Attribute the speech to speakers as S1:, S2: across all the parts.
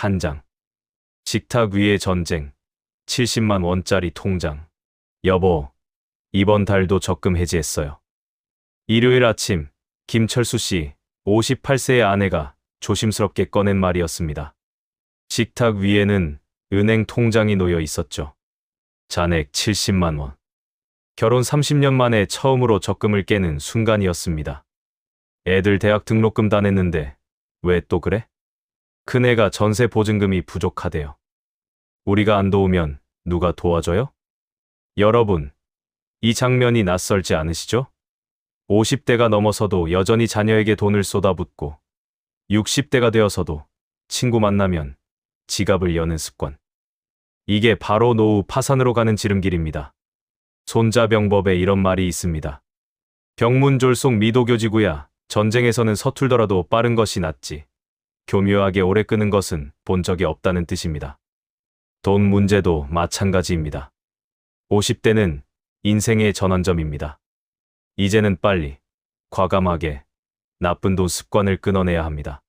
S1: 한 장. 식탁 위에 전쟁. 70만 원짜리 통장. 여보, 이번 달도 적금 해지했어요. 일요일 아침, 김철수 씨, 58세의 아내가 조심스럽게 꺼낸 말이었습니다. 식탁 위에는 은행 통장이 놓여 있었죠. 잔액 70만 원. 결혼 30년 만에 처음으로 적금을 깨는 순간이었습니다. 애들 대학 등록금 다 냈는데 왜 또 그래? 큰애가 전세 보증금이 부족하대요. 우리가 안 도우면 누가 도와줘요? 여러분, 이 장면이 낯설지 않으시죠? 50대가 넘어서도 여전히 자녀에게 돈을 쏟아붓고 60대가 되어서도 친구 만나면 지갑을 여는 습관. 이게 바로 노후 파산으로 가는 지름길입니다. 손자병법에 이런 말이 있습니다. 병문졸속 미도교지구야 전쟁에서는 서툴더라도 빠른 것이 낫지. 교묘하게 오래 끄는 것은 본 적이 없다는 뜻입니다. 돈 문제도 마찬가지입니다. 50대는 인생의 전환점입니다. 이제는 빨리, 과감하게, 나쁜 돈 습관을 끊어내야 합니다.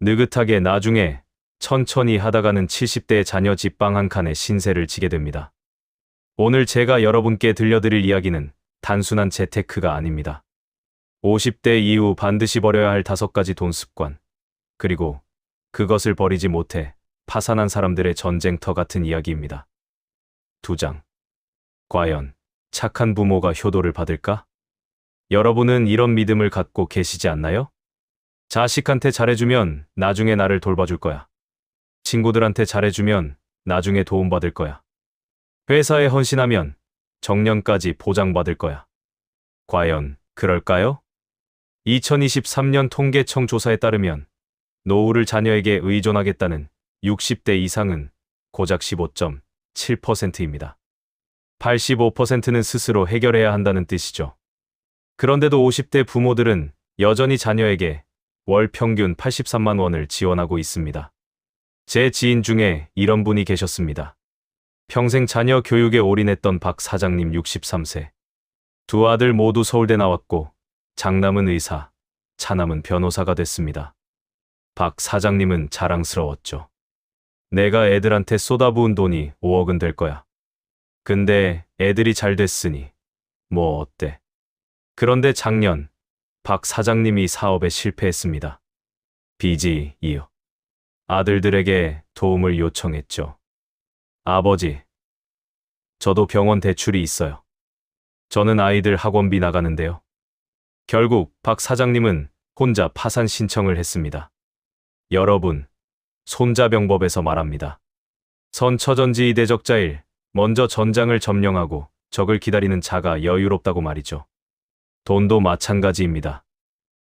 S1: 느긋하게 나중에 천천히 하다가는 70대의 자녀 집방 한 칸에 신세를 지게 됩니다. 오늘 제가 여러분께 들려드릴 이야기는 단순한 재테크가 아닙니다. 50대 이후 반드시 버려야 할 다섯 가지 돈 습관, 그리고 그것을 버리지 못해 파산한 사람들의 전쟁터 같은 이야기입니다. 두 장. 과연 착한 부모가 효도를 받을까? 여러분은 이런 믿음을 갖고 계시지 않나요? 자식한테 잘해주면 나중에 나를 돌봐줄 거야. 친구들한테 잘해주면 나중에 도움받을 거야. 회사에 헌신하면 정년까지 보장받을 거야. 과연 그럴까요? 2023년 통계청 조사에 따르면 노후를 자녀에게 의존하겠다는 60대 이상은 고작 15.7%입니다. 85%는 스스로 해결해야 한다는 뜻이죠. 그런데도 50대 부모들은 여전히 자녀에게 월 평균 83만 원을 지원하고 있습니다. 제 지인 중에 이런 분이 계셨습니다. 평생 자녀 교육에 올인했던 박 사장님 63세. 두 아들 모두 서울대 나왔고 장남은 의사, 차남은 변호사가 됐습니다. 박 사장님은 자랑스러웠죠. 내가 애들한테 쏟아부은 돈이 5억은 될 거야. 근데 애들이 잘 됐으니 뭐 어때? 그런데 작년 박 사장님이 사업에 실패했습니다. 빚이 이어 아들들에게 도움을 요청했죠. 아버지, 저도 병원 대출이 있어요. 저는 아이들 학원비 나가는데요. 결국 박 사장님은 혼자 파산 신청을 했습니다. 여러분, 손자병법에서 말합니다. 선처전지 대적자일, 먼저 전장을 점령하고 적을 기다리는 자가 여유롭다고 말이죠. 돈도 마찬가지입니다.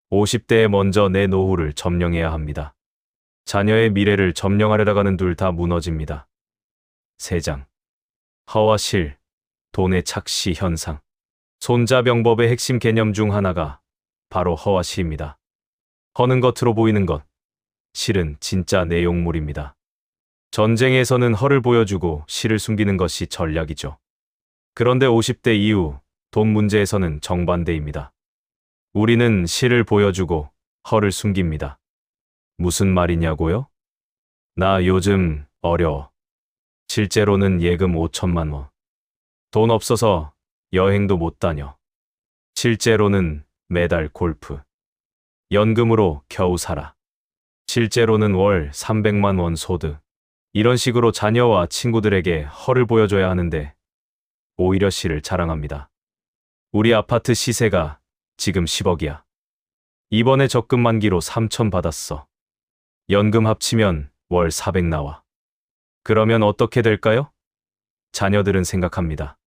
S1: 50대에 먼저 내 노후를 점령해야 합니다. 자녀의 미래를 점령하려다가는 둘 다 무너집니다. 3장. 허와 실, 돈의 착시 현상. 손자병법의 핵심 개념 중 하나가 바로 허와 시입니다. 허는 겉으로 보이는 것, 실은 진짜 내용물입니다. 전쟁에서는 허를 보여주고 실을 숨기는 것이 전략이죠. 그런데 50대 이후 돈 문제에서는 정반대입니다. 우리는 실을 보여주고 허를 숨깁니다. 무슨 말이냐고요? 나 요즘 어려워. 실제로는 예금 5천만 원. 돈 없어서 여행도 못 다녀. 실제로는 매달 골프. 연금으로 겨우 살아. 실제로는 월 300만 원 소득. 이런 식으로 자녀와 친구들에게 허를 보여줘야 하는데 오히려 실을 자랑합니다. 우리 아파트 시세가 지금 10억이야. 이번에 적금 만기로 3천 받았어. 연금 합치면 월 400 나와. 그러면 어떻게 될까요? 자녀들은 생각합니다.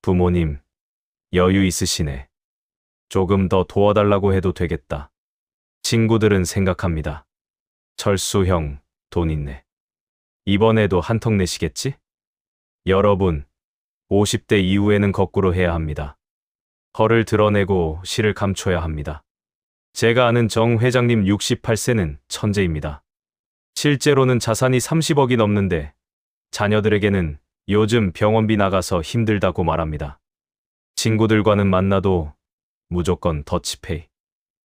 S1: 부모님, 여유 있으시네. 조금 더 도와달라고 해도 되겠다. 친구들은 생각합니다. 철수 형, 돈 있네. 이번에도 한턱 내시겠지? 여러분, 50대 이후에는 거꾸로 해야 합니다. 허를 드러내고 실을 감춰야 합니다. 제가 아는 정 회장님 68세는 천재입니다. 실제로는 자산이 30억이 넘는데 자녀들에게는 요즘 병원비 나가서 힘들다고 말합니다. 친구들과는 만나도 무조건 더치페이.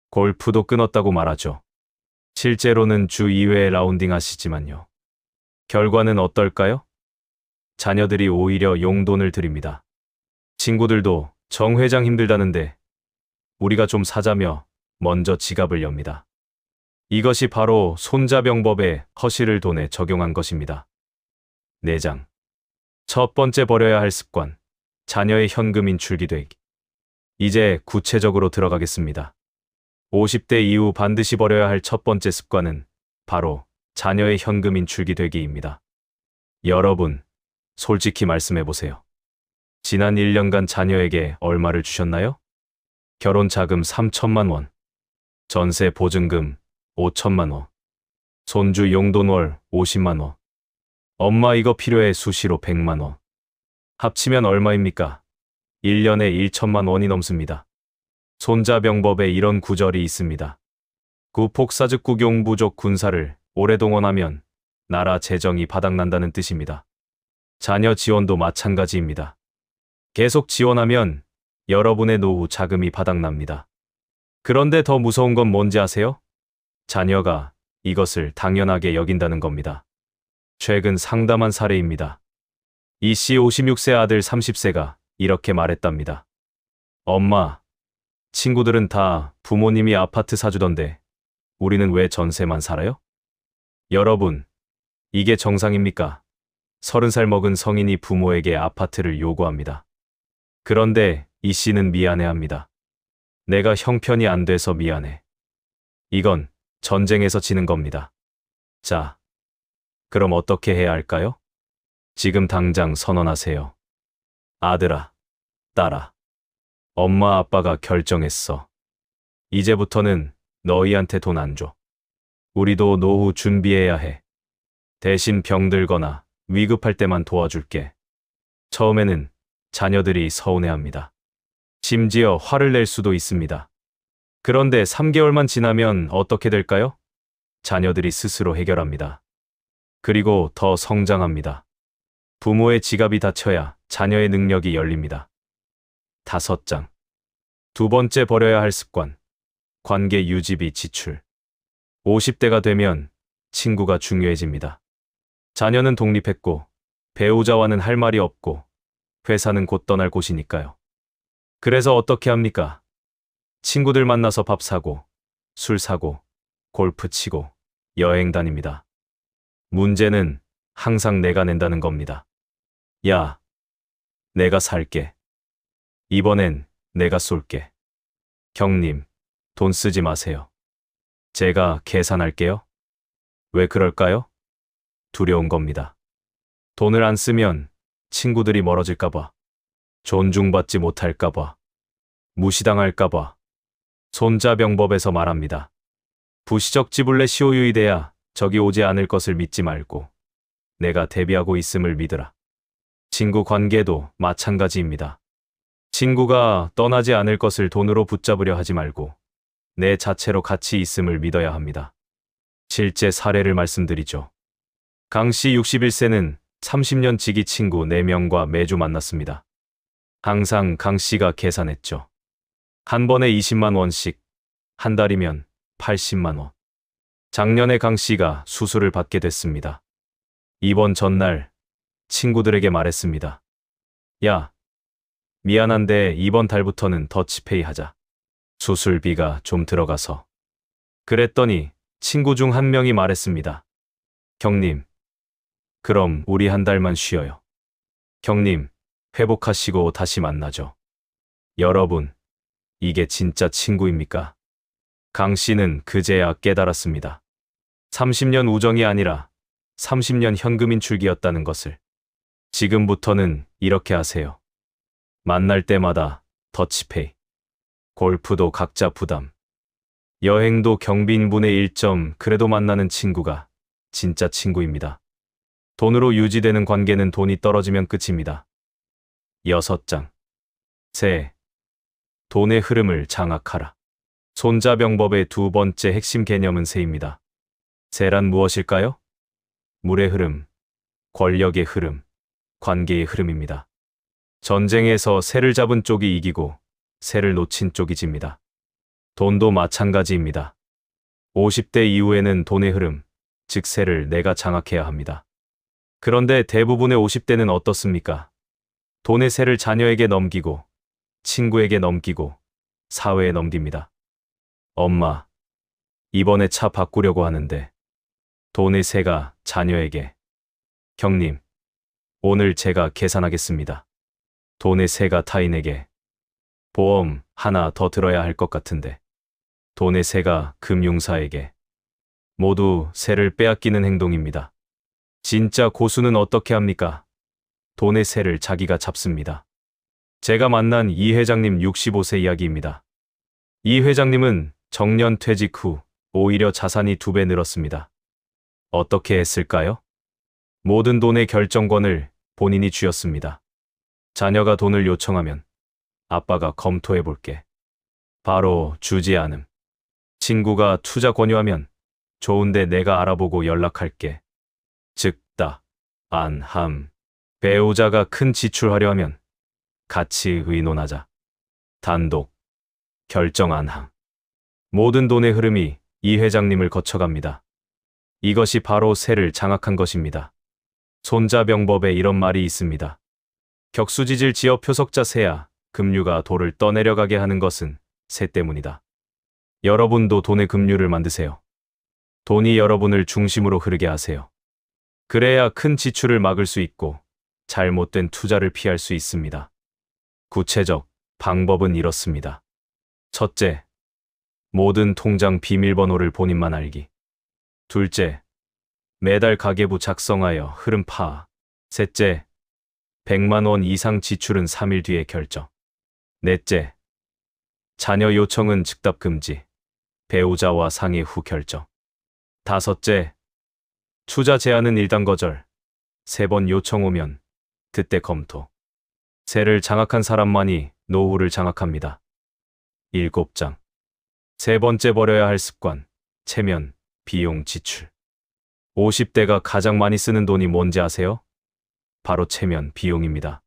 S1: 골프도 끊었다고 말하죠. 실제로는 주 2회 라운딩 하시지만요. 결과는 어떨까요? 자녀들이 오히려 용돈을 드립니다. 친구들도 정 회장 힘들다는데 우리가 좀 사자며 먼저 지갑을 엽니다. 이것이 바로 손자병법의 허실을 돈에 적용한 것입니다. 4장. 첫 번째 버려야 할 습관. 자녀의 현금 인출기되기. 이제 구체적으로 들어가겠습니다. 50대 이후 반드시 버려야 할 첫 번째 습관은 바로 자녀의 현금 인출기 되기입니다. 여러분, 솔직히 말씀해 보세요. 지난 1년간 자녀에게 얼마를 주셨나요? 결혼 자금 3천만 원, 전세 보증금 5천만 원, 손주 용돈 월 50만 원, 엄마 이거 필요해 수시로 100만 원. 합치면 얼마입니까? 1년에 1천만 원이 넘습니다. 손자병법에 이런 구절이 있습니다. 구폭사즉국용 부족 군사를 오래 동원하면 나라 재정이 바닥난다는 뜻입니다. 자녀 지원도 마찬가지입니다. 계속 지원하면 여러분의 노후 자금이 바닥납니다. 그런데 더 무서운 건 뭔지 아세요? 자녀가 이것을 당연하게 여긴다는 겁니다. 최근 상담한 사례입니다. 이 씨 56세 아들 30세가 이렇게 말했답니다. 엄마, 친구들은 다 부모님이 아파트 사주던데 우리는 왜 전세만 살아요? 여러분, 이게 정상입니까? 서른 살 먹은 성인이 부모에게 아파트를 요구합니다. 그런데 이 씨는 미안해합니다. 내가 형편이 안 돼서 미안해. 이건 전쟁에서 지는 겁니다. 자, 그럼 어떻게 해야 할까요? 지금 당장 선언하세요. 아들아, 딸아. 엄마 아빠가 결정했어. 이제부터는 너희한테 돈 안 줘. 우리도 노후 준비해야 해. 대신 병들거나 위급할 때만 도와줄게. 처음에는 자녀들이 서운해합니다. 심지어 화를 낼 수도 있습니다. 그런데 3개월만 지나면 어떻게 될까요? 자녀들이 스스로 해결합니다. 그리고 더 성장합니다. 부모의 지갑이 닫혀야 자녀의 능력이 열립니다. 다섯 장. 두 번째 버려야 할 습관. 관계 유지비 지출. 50대가 되면 친구가 중요해집니다. 자녀는 독립했고, 배우자와는 할 말이 없고, 회사는 곧 떠날 곳이니까요. 그래서 어떻게 합니까? 친구들 만나서 밥 사고, 술 사고, 골프 치고, 여행 다닙니다. 문제는 항상 내가 낸다는 겁니다. 야, 내가 살게. 이번엔 내가 쏠게. 형님, 돈 쓰지 마세요. 제가 계산할게요. 왜 그럴까요? 두려운 겁니다. 돈을 안 쓰면 친구들이 멀어질까봐, 존중받지 못할까봐, 무시당할까봐, 손자병법에서 말합니다. 부시적 지불내 시오유이 돼야 적이 오지 않을 것을 믿지 말고, 내가 대비하고 있음을 믿으라. 친구 관계도 마찬가지입니다. 친구가 떠나지 않을 것을 돈으로 붙잡으려 하지 말고, 내 자체로 같이 있음을 믿어야 합니다. 실제 사례를 말씀드리죠. 강 씨 61세는 30년 지기 친구 4명과 매주 만났습니다. 항상 강 씨가 계산했죠. 한 번에 20만 원씩, 한 달이면 80만 원. 작년에 강 씨가 수술을 받게 됐습니다. 이번 전날 친구들에게 말했습니다. 야, 미안한데 이번 달부터는 더치페이 하자. 수술비가 좀 들어가서. 그랬더니 친구 중 한 명이 말했습니다. 형님, 그럼 우리 한 달만 쉬어요. 형님, 회복하시고 다시 만나죠. 여러분, 이게 진짜 친구입니까? 강 씨는 그제야 깨달았습니다. 30년 우정이 아니라 30년 현금 인출기였다는 것을. 지금부터는 이렇게 하세요. 만날 때마다 더치페이. 골프도 각자 부담. 여행도 경비인분의 1점 그래도 만나는 친구가 진짜 친구입니다. 돈으로 유지되는 관계는 돈이 떨어지면 끝입니다. 여섯 장. 세. 돈의 흐름을 장악하라. 손자병법의 두 번째 핵심 개념은 세입니다. 세란 무엇일까요? 물의 흐름, 권력의 흐름, 관계의 흐름입니다. 전쟁에서 새를 잡은 쪽이 이기고 새를 놓친 쪽이 집니다. 돈도 마찬가지입니다. 50대 이후에는 돈의 흐름, 즉 세를 내가 장악해야 합니다. 그런데 대부분의 50대는 어떻습니까? 돈의 세를 자녀에게 넘기고, 친구에게 넘기고, 사회에 넘깁니다. 엄마, 이번에 차 바꾸려고 하는데, 돈의 세가 자녀에게. 형님, 오늘 제가 계산하겠습니다. 돈의 세가 타인에게. 보험 하나 더 들어야 할 것 같은데. 돈의 세가 금융사에게. 모두 세를 빼앗기는 행동입니다. 진짜 고수는 어떻게 합니까? 돈의 세를 자기가 잡습니다. 제가 만난 이 회장님 65세 이야기입니다. 이 회장님은 정년 퇴직 후 오히려 자산이 두 배 늘었습니다. 어떻게 했을까요? 모든 돈의 결정권을 본인이 쥐었습니다. 자녀가 돈을 요청하면 아빠가 검토해 볼게. 바로 주지 않음. 친구가 투자 권유하면 좋은데 내가 알아보고 연락할게. 즉, 다, 안, 함. 배우자가 큰 지출하려 하면 같이 의논하자. 단독, 결정 안 함. 모든 돈의 흐름이 이 회장님을 거쳐갑니다. 이것이 바로 세를 장악한 것입니다. 손자병법에 이런 말이 있습니다. 격수지질 지어 표석자 세야 급류가 돌을 떠내려가게 하는 것은 세 때문이다. 여러분도 돈의 급류를 만드세요. 돈이 여러분을 중심으로 흐르게 하세요. 그래야 큰 지출을 막을 수 있고 잘못된 투자를 피할 수 있습니다. 구체적 방법은 이렇습니다. 첫째, 모든 통장 비밀번호를 본인만 알기. 둘째, 매달 가계부 작성하여 흐름 파악. 셋째, 100만 원 이상 지출은 3일 뒤에 결정. 넷째, 자녀 요청은 즉답 금지. 배우자와 상의 후 결정. 다섯째, 투자 제한은 일단 거절. 세 번 요청 오면 그때 검토. 세를 장악한 사람만이 노후를 장악합니다. 일곱 장. 세 번째 버려야 할 습관. 체면, 비용 지출. 50대가 가장 많이 쓰는 돈이 뭔지 아세요? 바로 체면, 비용입니다.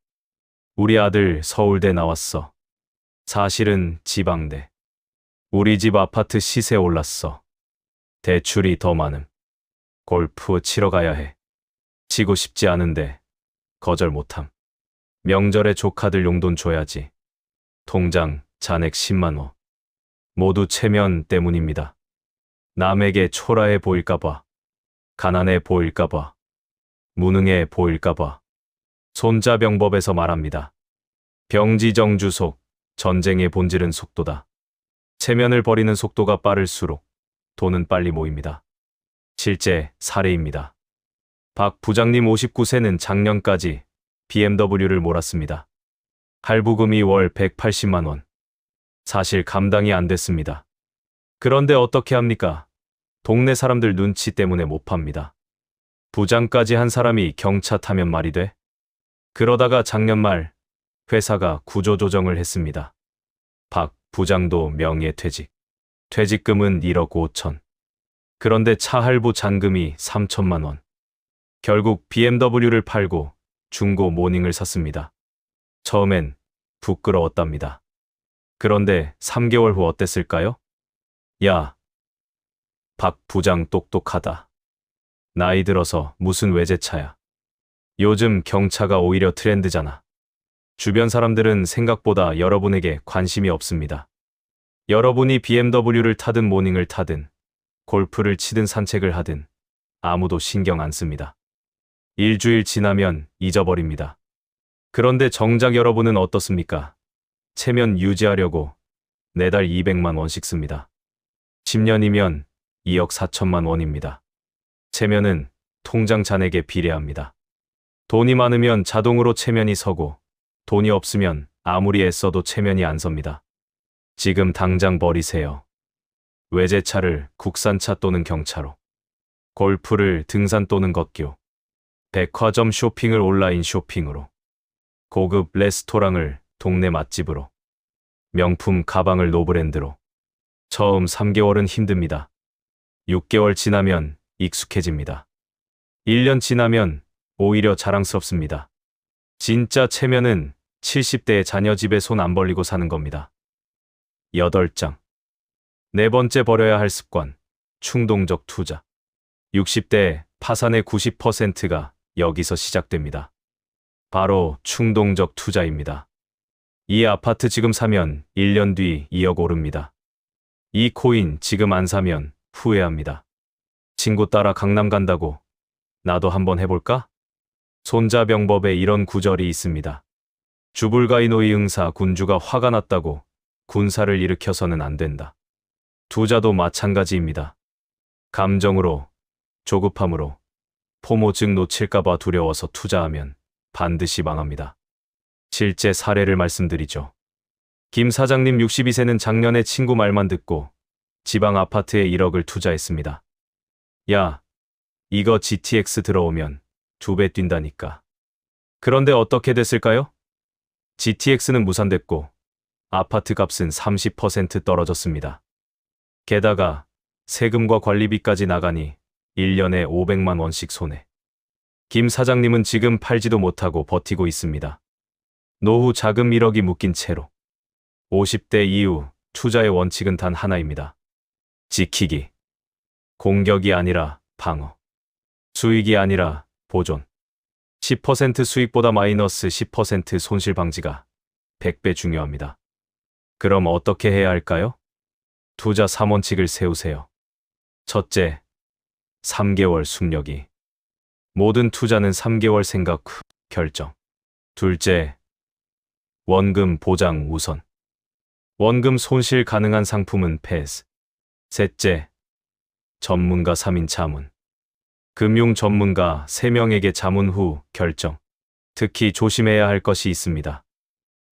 S1: 우리 아들 서울대 나왔어. 사실은 지방대. 우리 집 아파트 시세 올랐어. 대출이 더 많음. 골프 치러 가야 해. 치고 싶지 않은데 거절 못함. 명절에 조카들 용돈 줘야지. 통장 잔액 10만 원. 모두 체면 때문입니다. 남에게 초라해 보일까봐. 가난해 보일까봐. 무능해 보일까봐. 손자병법에서 말합니다. 병지정주속, 전쟁의 본질은 속도다. 체면을 버리는 속도가 빠를수록 돈은 빨리 모입니다. 실제 사례입니다. 박 부장님 59세는 작년까지 BMW를 몰았습니다. 할부금이 월 180만 원. 사실 감당이 안 됐습니다. 그런데 어떻게 합니까? 동네 사람들 눈치 때문에 못 팝니다. 부장까지 한 사람이 경차 타면 말이 돼? 그러다가 작년 말 회사가 구조조정을 했습니다. 박 부장도 명예퇴직. 퇴직금은 1억 5천. 그런데 차 할부 잔금이 3천만 원. 결국 BMW를 팔고 중고 모닝을 샀습니다. 처음엔 부끄러웠답니다. 그런데 3개월 후 어땠을까요? 야, 박 부장 똑똑하다. 나이 들어서 무슨 외제차야. 요즘 경차가 오히려 트렌드잖아. 주변 사람들은 생각보다 여러분에게 관심이 없습니다. 여러분이 BMW를 타든 모닝을 타든 골프를 치든 산책을 하든 아무도 신경 안 씁니다. 일주일 지나면 잊어버립니다. 그런데 정작 여러분은 어떻습니까? 체면 유지하려고 매달 200만 원씩 씁니다. 10년이면 2억 4천만 원입니다. 체면은 통장 잔액에 비례합니다. 돈이 많으면 자동으로 체면이 서고 돈이 없으면 아무리 애써도 체면이 안 섭니다. 지금 당장 버리세요. 외제차를 국산차 또는 경차로. 골프를 등산 또는 걷기로. 백화점 쇼핑을 온라인 쇼핑으로. 고급 레스토랑을 동네 맛집으로. 명품 가방을 노브랜드로. 처음 3개월은 힘듭니다. 6개월 지나면 익숙해집니다. 1년 지나면 오히려 자랑스럽습니다. 진짜 체면은 70대의 자녀 집에 손 안 벌리고 사는 겁니다. 8장. 네 번째 버려야 할 습관. 충동적 투자. 60대 파산의 90%가 여기서 시작됩니다. 바로 충동적 투자입니다. 이 아파트 지금 사면 1년 뒤 2억 오릅니다. 이 코인 지금 안 사면 후회합니다. 친구 따라 강남 간다고 나도 한번 해볼까? 손자병법에 이런 구절이 있습니다. 주불가이노이 응사 군주가 화가 났다고 군사를 일으켜서는 안 된다. 투자도 마찬가지입니다. 감정으로, 조급함으로, 포모 즉 놓칠까봐 두려워서 투자하면 반드시 망합니다. 실제 사례를 말씀드리죠. 김 사장님 62세는 작년에 친구 말만 듣고 지방 아파트에 1억을 투자했습니다. 야, 이거 GTX 들어오면 두 배 뛴다니까. 그런데 어떻게 됐을까요? GTX는 무산됐고 아파트 값은 30% 떨어졌습니다. 게다가 세금과 관리비까지 나가니 1년에 500만 원씩 손해. 김 사장님은 지금 팔지도 못하고 버티고 있습니다. 노후 자금 1억이 묶인 채로. 50대 이후 투자의 원칙은 단 하나입니다. 지키기. 공격이 아니라 방어. 수익이 아니라 보존. 10% 수익보다 마이너스 10% 손실 방지가 100배 중요합니다. 그럼 어떻게 해야 할까요? 투자 3원칙을 세우세요. 첫째, 3개월 숙력이. 모든 투자는 3개월 생각 후 결정. 둘째, 원금 보장 우선. 원금 손실 가능한 상품은 패스. 셋째, 전문가 3인 자문. 금융 전문가 3명에게 자문 후 결정. 특히 조심해야 할 것이 있습니다.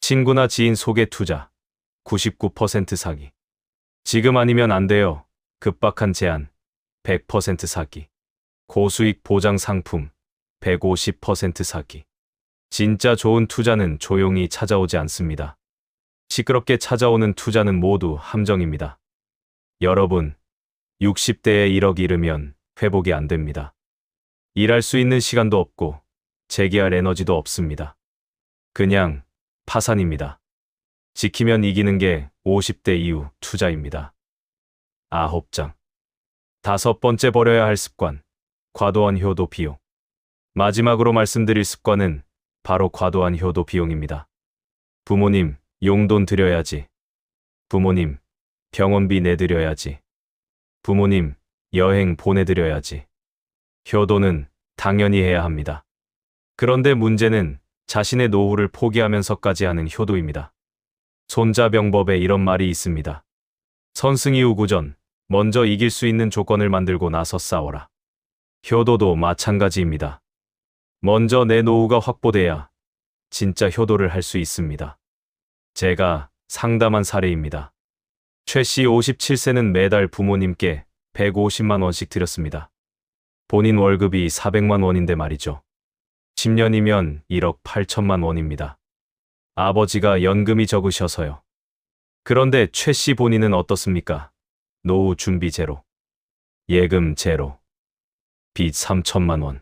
S1: 친구나 지인 소개 투자. 99% 사기. 지금 아니면 안 돼요. 급박한 제한. 100% 사기. 고수익 보장 상품. 150% 사기. 진짜 좋은 투자는 조용히 찾아오지 않습니다. 시끄럽게 찾아오는 투자는 모두 함정입니다. 여러분, 60대에 1억 잃으면 회복이 안 됩니다. 일할 수 있는 시간도 없고 재기할 에너지도 없습니다. 그냥 파산입니다. 지키면 이기는 게 50대 이후 투자입니다. 아홉 장. 다섯 번째 버려야 할 습관. 과도한 효도 비용. 마지막으로 말씀드릴 습관은 바로 과도한 효도 비용입니다. 부모님, 용돈 드려야지. 부모님, 병원비 내드려야지. 부모님, 여행 보내드려야지. 효도는 당연히 해야 합니다. 그런데 문제는 자신의 노후를 포기하면서까지 하는 효도입니다. 손자병법에 이런 말이 있습니다. 선승이 우구전, 먼저 이길 수 있는 조건을 만들고 나서 싸워라. 효도도 마찬가지입니다. 먼저 내 노후가 확보돼야 진짜 효도를 할 수 있습니다. 제가 상담한 사례입니다. 최 씨 57세는 매달 부모님께 150만 원씩 드렸습니다. 본인 월급이 400만 원인데 말이죠. 10년이면 1억 8천만 원입니다. 아버지가 연금이 적으셔서요. 그런데 최 씨 본인은 어떻습니까? 노후 준비 제로. 예금 제로. 빚 3천만 원.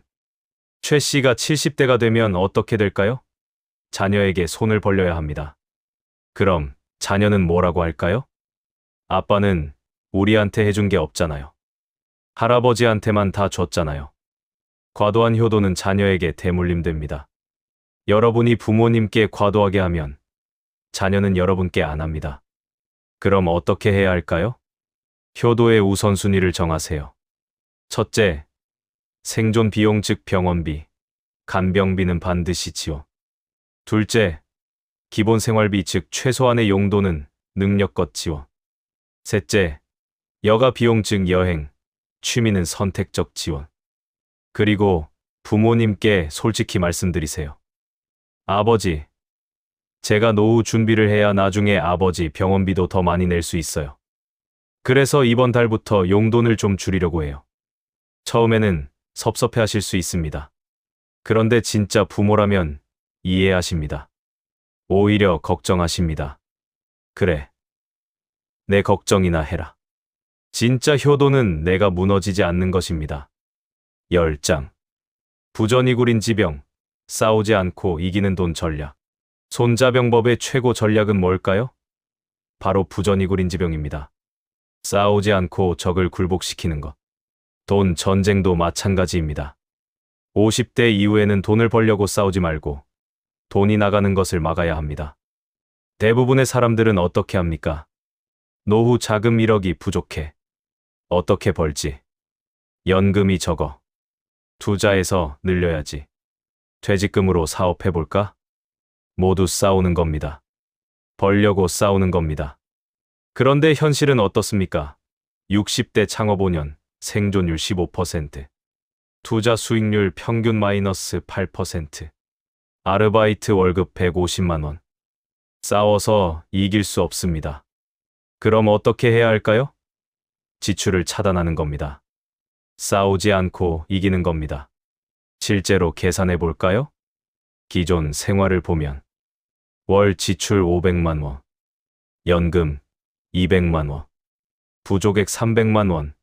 S1: 최 씨가 70대가 되면 어떻게 될까요? 자녀에게 손을 벌려야 합니다. 그럼 자녀는 뭐라고 할까요? 아빠는 우리한테 해준 게 없잖아요. 할아버지한테만 다 줬잖아요. 과도한 효도는 자녀에게 대물림됩니다. 여러분이 부모님께 과도하게 하면 자녀는 여러분께 안 합니다. 그럼 어떻게 해야 할까요? 효도의 우선순위를 정하세요. 첫째, 생존 비용 즉 병원비, 간병비는 반드시 지원. 둘째, 기본 생활비 즉 최소한의 용도는 능력껏 지원. 셋째, 여가 비용 즉 여행, 취미는 선택적 지원. 그리고 부모님께 솔직히 말씀드리세요. 아버지, 제가 노후 준비를 해야 나중에 아버지 병원비도 더 많이 낼 수 있어요. 그래서 이번 달부터 용돈을 좀 줄이려고 해요. 처음에는 섭섭해 하실 수 있습니다. 그런데 진짜 부모라면 이해하십니다. 오히려 걱정하십니다. 그래. 내 걱정이나 해라. 진짜 효도는 내가 무너지지 않는 것입니다. 10장. 부전이구린 지병. 싸우지 않고 이기는 돈 전략. 손자병법의 최고 전략은 뭘까요? 바로 부전이구린 지병입니다. 싸우지 않고 적을 굴복시키는 것. 돈 전쟁도 마찬가지입니다. 50대 이후에는 돈을 벌려고 싸우지 말고 돈이 나가는 것을 막아야 합니다. 대부분의 사람들은 어떻게 합니까? 노후 자금 1억이 부족해. 어떻게 벌지? 연금이 적어. 투자해서 늘려야지. 퇴직금으로 사업해볼까? 모두 싸우는 겁니다. 벌려고 싸우는 겁니다. 그런데 현실은 어떻습니까? 60대 창업 5년, 생존율 15%, 투자 수익률 평균 마이너스 8%, 아르바이트 월급 150만원. 싸워서 이길 수 없습니다. 그럼 어떻게 해야 할까요? 지출을 차단하는 겁니다. 싸우지 않고 이기는 겁니다. 실제로 계산해 볼까요? 기존 생활을 보면 월 지출 500만 원, 연금 200만 원, 부족액 300만 원,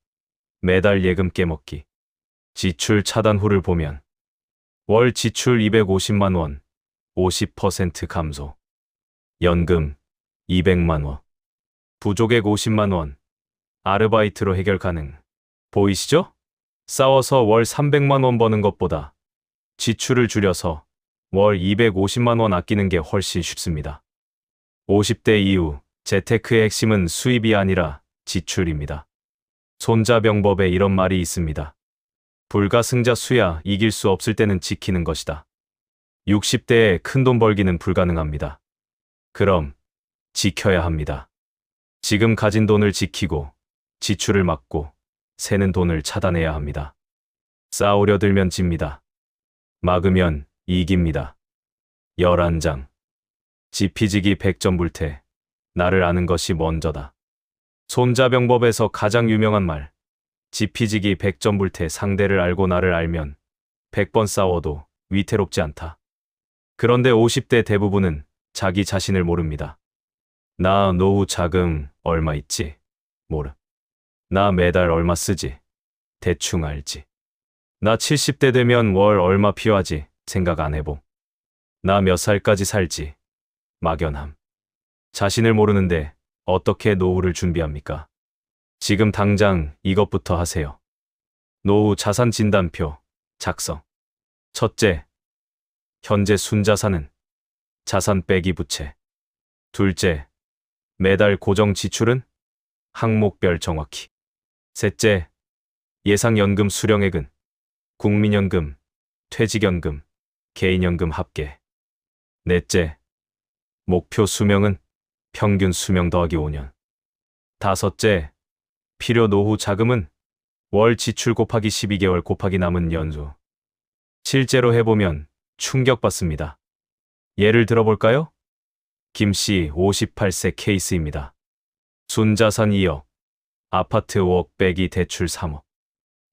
S1: 매달 예금 깨먹기, 지출 차단 후를 보면 월 지출 250만 원, 50% 감소, 연금 200만 원, 부족액 50만 원, 아르바이트로 해결 가능. 보이시죠? 싸워서 월 300만 원 버는 것보다 지출을 줄여서 월 250만 원 아끼는 게 훨씬 쉽습니다. 50대 이후 재테크의 핵심은 수입이 아니라 지출입니다. 손자병법에 이런 말이 있습니다. 불가승자 수야 이길 수 없을 때는 지키는 것이다. 60대에 큰 돈 벌기는 불가능합니다. 그럼 지켜야 합니다. 지금 가진 돈을 지키고 지출을 막고 새는 돈을 차단해야 합니다. 싸우려 들면 집니다. 막으면 이깁니다. 11장. 지피지기 백전불태. 나를 아는 것이 먼저다. 손자병법에서 가장 유명한 말. 지피지기 백전불태 상대를 알고 나를 알면 100번 싸워도 위태롭지 않다. 그런데 50대 대부분은 자기 자신을 모릅니다. 나 노후 자금 얼마 있지? 모르. 나 매달 얼마 쓰지? 대충 알지. 나 70대 되면 월 얼마 필요하지? 생각 안 해봄. 나 몇 살까지 살지? 막연함. 자신을 모르는데 어떻게 노후를 준비합니까? 지금 당장 이것부터 하세요. 노후 자산 진단표 작성. 첫째, 현재 순자산은 자산 빼기 부채. 둘째, 매달 고정 지출은 항목별 정확히. 셋째, 예상연금 수령액은 국민연금, 퇴직연금, 개인연금 합계. 넷째, 목표 수명은 평균 수명 더하기 5년. 다섯째, 필요 노후 자금은 월 지출 곱하기 12개월 곱하기 남은 연수. 실제로 해보면 충격받습니다. 예를 들어볼까요? 김씨 58세 케이스입니다. 순자산 2억, 아파트 5억 빼기 대출 3억,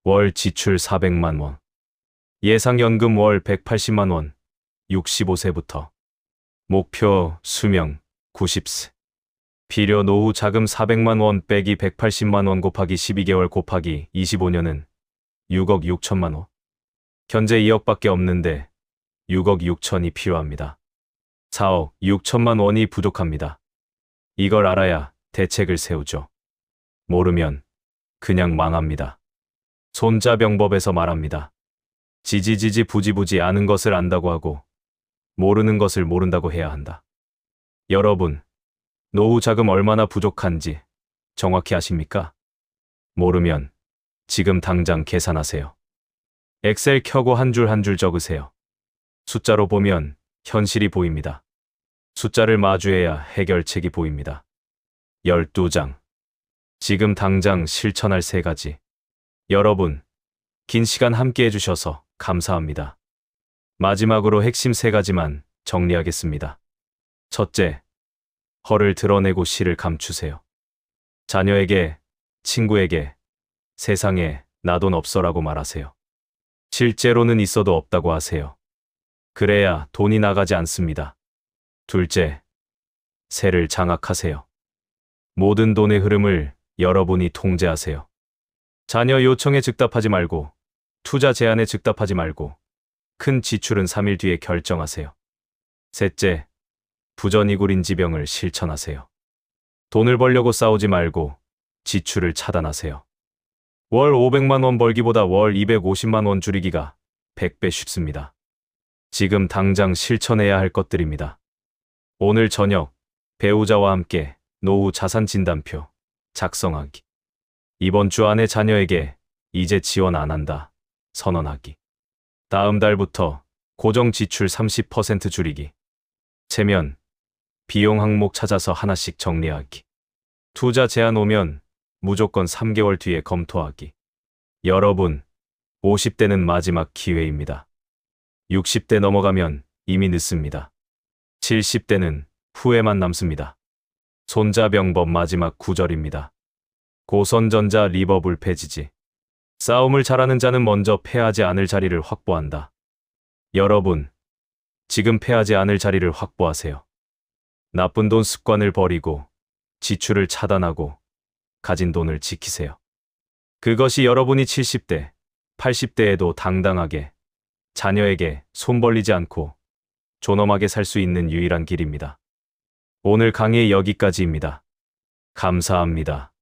S1: 월 지출 400만 원, 예상연금 월 180만 원, 65세부터, 목표 수명 90세, 필요 노후 자금 400만 원 빼기 180만 원 곱하기 12개월 곱하기 25년은 6억 6천만 원. 현재 2억밖에 없는데 6억 6천이 필요합니다. 4억 6천만 원이 부족합니다. 이걸 알아야 대책을 세우죠. 모르면 그냥 망합니다. 손자병법에서 말합니다. 지지지지 부지부지 아는 것을 안다고 하고 모르는 것을 모른다고 해야 한다. 여러분, 노후 자금 얼마나 부족한지 정확히 아십니까? 모르면 지금 당장 계산하세요. 엑셀 켜고 한 줄 한 줄 적으세요. 숫자로 보면 현실이 보입니다. 숫자를 마주해야 해결책이 보입니다. 12장. 지금 당장 실천할 세 가지. 여러분, 긴 시간 함께 해주셔서 감사합니다. 마지막으로 핵심 세 가지만 정리하겠습니다. 첫째, 허를 드러내고 실을 감추세요. 자녀에게, 친구에게, 세상에 나 돈 없어라고 말하세요. 실제로는 있어도 없다고 하세요. 그래야 돈이 나가지 않습니다. 둘째, 새를 장악하세요. 모든 돈의 흐름을 여러분이 통제하세요. 자녀 요청에 즉답하지 말고, 투자 제안에 즉답하지 말고, 큰 지출은 3일 뒤에 결정하세요. 셋째, 부전이구린 지병을 실천하세요. 돈을 벌려고 싸우지 말고, 지출을 차단하세요. 월 500만 원 벌기보다 월 250만 원 줄이기가 100배 쉽습니다. 지금 당장 실천해야 할 것들입니다. 오늘 저녁 배우자와 함께 노후 자산 진단표 작성하기. 이번 주 안에 자녀에게 이제 지원 안 한다. 선언하기. 다음 달부터 고정 지출 30% 줄이기. 체면. 비용 항목 찾아서 하나씩 정리하기. 투자 제한 오면 무조건 3개월 뒤에 검토하기. 여러분, 50대는 마지막 기회입니다. 60대 넘어가면 이미 늦습니다. 70대는 후회만 남습니다. 손자병법 마지막 구절입니다. 고선전자 리버불 패지지. 싸움을 잘하는 자는 먼저 패하지 않을 자리를 확보한다. 여러분, 지금 패하지 않을 자리를 확보하세요. 나쁜 돈 습관을 버리고 지출을 차단하고 가진 돈을 지키세요. 그것이 여러분이 70대, 80대에도 당당하게 자녀에게 손 벌리지 않고 존엄하게 살 수 있는 유일한 길입니다. 오늘 강의 여기까지입니다. 감사합니다.